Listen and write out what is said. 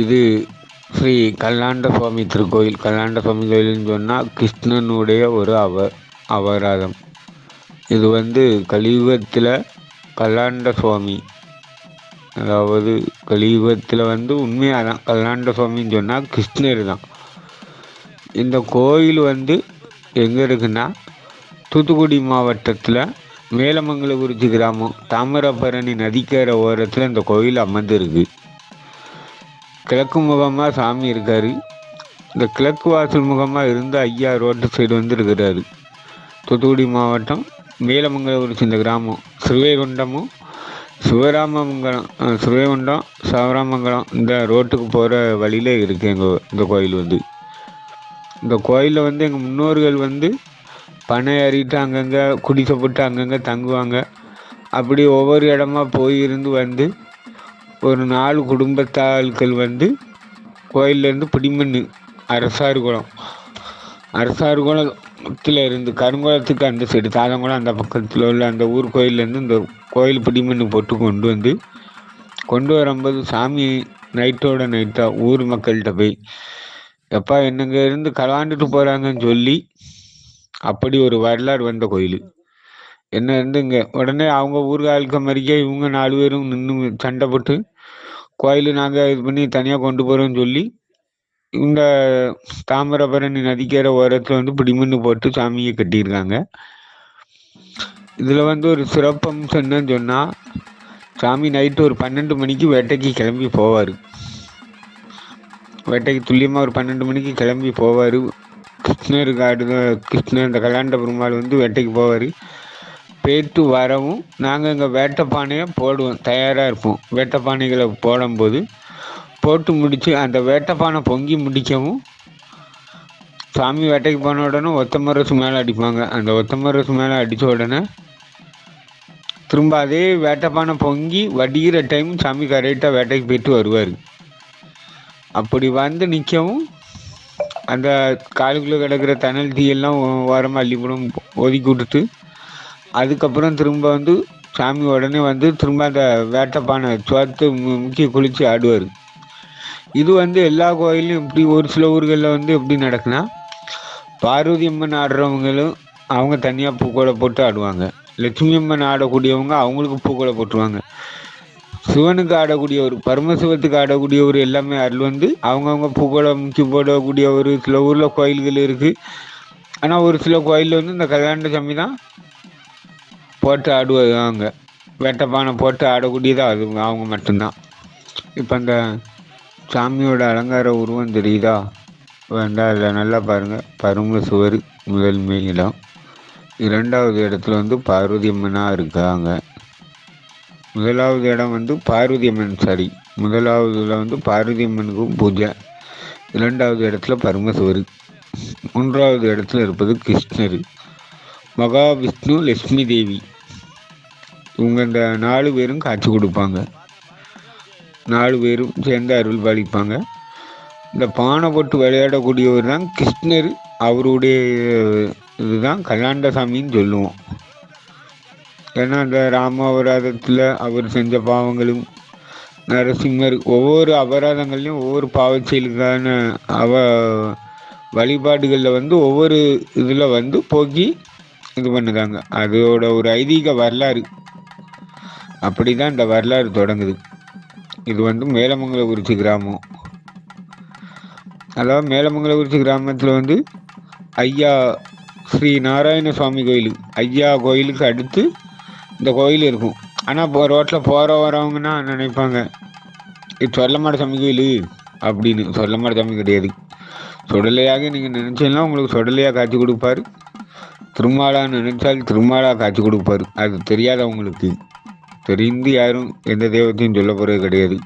இது ஸ்ரீ கல்லாண்ட சுவாமி திருக்கோயில். கல்லாண்ட சுவாமி கோயில்னு சொன்னால் கிருஷ்ணனுடைய ஒரு அவ அபராதம். இது வந்து கலியுகத்தில் கல்லாண்ட சுவாமி அதாவது கலியுகத்தில் வந்து உண்மையாக தான் கல்லாண்ட சுவாமின்னு சொன்னால் கிருஷ்ணர் தான். இந்த கோயில் வந்து எங்கே இருக்குன்னா தூத்துக்குடி மாவட்டத்தில் மேலமங்கலகுறிச்சி கிராமம். தாமிரபரணி நதிக்கரை ஓரத்தில் இந்த கோயில் அமர்ந்திருக்கு. கிழக்கு முகமாக சாமி இருக்கார். இந்த கிழக்கு வாசல் முகமாக இருந்து ஐயா ரோட்டு சைடு வந்து இருக்கிறாரு. தூத்துக்குடி மாவட்டம் மேலமங்கலகுறிச்சி இந்த கிராமம். சிறுவைகுண்டமும் சிவராமமங்கலம் சிறுவைகுண்டம் சிவராமங்கலம் இந்த ரோட்டுக்கு போகிற வழியில் இருக்குது எங்கள் இந்த கோயில் வந்து. இந்த கோயிலில் வந்து எங்கள் முன்னோர்கள் வந்து பனை அறிவிட்டு அங்கங்கே குடிசை போட்டு அங்கங்கே தங்குவாங்க. அப்படி ஒவ்வொரு இடமா போய் இருந்து வந்து ஒரு நாலு குடும்பத்தாள்கள் வந்து கோயிலேருந்து பிடிமண்ணு அரசாறு குளம் அரசாறு குளத்தில் இருந்து கருங்குளத்துக்கு அந்த சைடு சாதங்குளம் அந்த பக்கத்தில் உள்ள அந்த ஊர் கோயிலேருந்து இந்த கோயில் பிடிமண்ணு போட்டு கொண்டு வந்து கொண்டு வரும்போது சாமி நைட்டோட நைட்டாக ஊர் மக்கள்கிட்ட போய் எப்பா என்னங்க இருந்து கலாண்டுட்டு போகிறாங்கன்னு சொல்லி அப்படி ஒரு வரலாறு வந்த கோயில். என்ன இருந்து இங்கே உடனே அவங்க ஊர்காலுக்கு மாதிரிக்கே இவங்க நாலு பேரும் நின்று சண்டை போட்டு கோயில் நாங்கள் இது பண்ணி தனியாக கொண்டு போகிறோம்னு சொல்லி இந்த தாமிரபரணி நதிக்கரை ஓரத்தில் வந்து பிடிமண்ணு போட்டு சாமியை கட்டியிருக்காங்க. இதில் வந்து ஒரு சிறப்பம்சம் என்னன்னு சொன்னால் சாமி நைட்டு ஒரு பன்னெண்டு மணிக்கு வேட்டைக்கு கிளம்பி போவார். வேட்டைக்கு துல்லியமாக ஒரு பன்னெண்டு மணிக்கு கிளம்பி போவார். கிருஷ்ணர் காடு கிருஷ்ணர் இந்த கல்யாண்ட பெருமாள் வந்து வேட்டைக்கு போவார். பேத்து வரவும் நாங்கள் இங்கே வேட்டைப்பானையை போடுவோம் தயாராக இருப்போம். வேட்டைப்பானைகளை போடும்போது போட்டு முடித்து அந்த வேட்டைப்பானை பொங்கி முடிக்கவும் சாமி வேட்டைக்கு போன உடனே ஒத்தமரசு மேலே அடிப்பாங்க. அந்த ஒத்தமரசு மேலே அடித்த உடனே திரும்ப அதே வேட்டைப்பானை பொங்கி வடிகிற டைம் சாமி கரெக்டாக வேட்டைக்கு போயிட்டு வருவார். அப்படி வந்து நிற்கவும் அந்த காலுக்குள்ளே கிடக்கிற தணல் தீயெல்லாம் எல்லாம் ஓரமாக அள்ளிப்படும் ஒதுக்கி விட்டுட்டு அதுக்கப்புறம் திரும்ப வந்து சாமி உடனே வந்து திரும்ப அந்த வேட்டைப்பானை சோத்து மு- முக்கி குளித்து ஆடுவார். இது வந்து எல்லா கோயிலும் இப்படி ஒரு சில ஊர்களில் வந்து எப்படி நடக்குன்னா பார்வதி அம்மன் ஆடுறவங்களும் அவங்க தனியாக பூக்கோலை போட்டு ஆடுவாங்க. லட்சுமி அம்மன் ஆடக்கூடியவங்க அவங்களுக்கு பூக்கோலை போட்டுருவாங்க. சிவனுக்கு ஆடக்கூடியவர் பரமசிவத்துக்கு ஆடக்கூடியவர் எல்லாமே அருள் வந்து அவங்கவுங்க பூக்கோலை முக்கி போடக்கூடிய ஒரு சில ஊரில் கோயில்கள் இருக்குது ஆனால் ஒரு சில கோயிலில் வந்து இந்த கல்யாண சாமி தான் போட்டு ஆடுவாங்க வெட்டப்பானை போட்டு ஆடக்கூடியது அது அவங்க மட்டும்தான். இப்போ அந்த சாமியோட அலங்கார உருவம் தெரியுதா? வேண்டாம் அதில் நல்லா பாருங்கள் பரும சுவர் முதன்மை இடம் இரண்டாவது இடத்துல வந்து பார்வதி அம்மனாக இருக்காங்க. முதலாவது இடம் வந்து பார்வதி அம்மன் சாரி. முதலாவதுல வந்து பார்வதி அம்மனுக்கும் பூஜை. இரண்டாவது இடத்துல பரமசிவர் மூன்றாவது இடத்துல இருப்பது கிருஷ்ணர். மகாவிஷ்ணு லட்சுமி தேவி. இவங்க இந்த நாலு பேரும் காட்சி கொடுப்பாங்க. நாலு பேரும் சேர்ந்து அருள் பாலிப்பாங்க. இந்த பானை போட்டு விளையாடக்கூடியவர் தான் கிருஷ்ணர். அவருடைய இதுதான் கல்லாண்டசாமின்னு சொல்லுவோம். ஏன்னா அந்த ராமாபராதத்தில் அவர் செஞ்ச பாவங்களும் நரசிம்மர் ஒவ்வொரு அபராதங்கள்லையும் ஒவ்வொரு பாவச்செயலுக்கான அவ வழிபாடுகளில் வந்து ஒவ்வொரு இதில் வந்து போக்கி இது பண்ணுதாங்க. அதோட ஒரு ஐதீக வரலாறு. அப்படி தான் இந்த வரலாறு தொடங்குது. இது வந்து மேலமங்கலகுறிச்சி கிராமம். அதாவது மேலமங்கலகுறிச்சி கிராமத்தில் வந்து ஐயா ஸ்ரீ நாராயண சுவாமி கோயில். ஐயா கோயிலுக்கு அடுத்து இந்த கோயில் இருக்கும். ஆனால் இப்போ ரோட்டில் போகிற வரவங்கன்னா நினைப்பாங்க இது சொல்லமாட சாமி கோயில் அப்படின்னு. சொல்லமாட சாமி கிடையாது. சுடலையாக நீங்கள் நினச்சீங்கன்னா உங்களுக்கு சுடலையாக காட்சி கொடுப்பாரு. திருமாலா நினைச்சால் திருமாலா காட்சி கொடுப்பாரு. அது தெரியாதவங்களுக்கு. தெரிந்து யாரும் எந்த தெய்வத்தையும் சொல்ல போகிறது கிடையாது.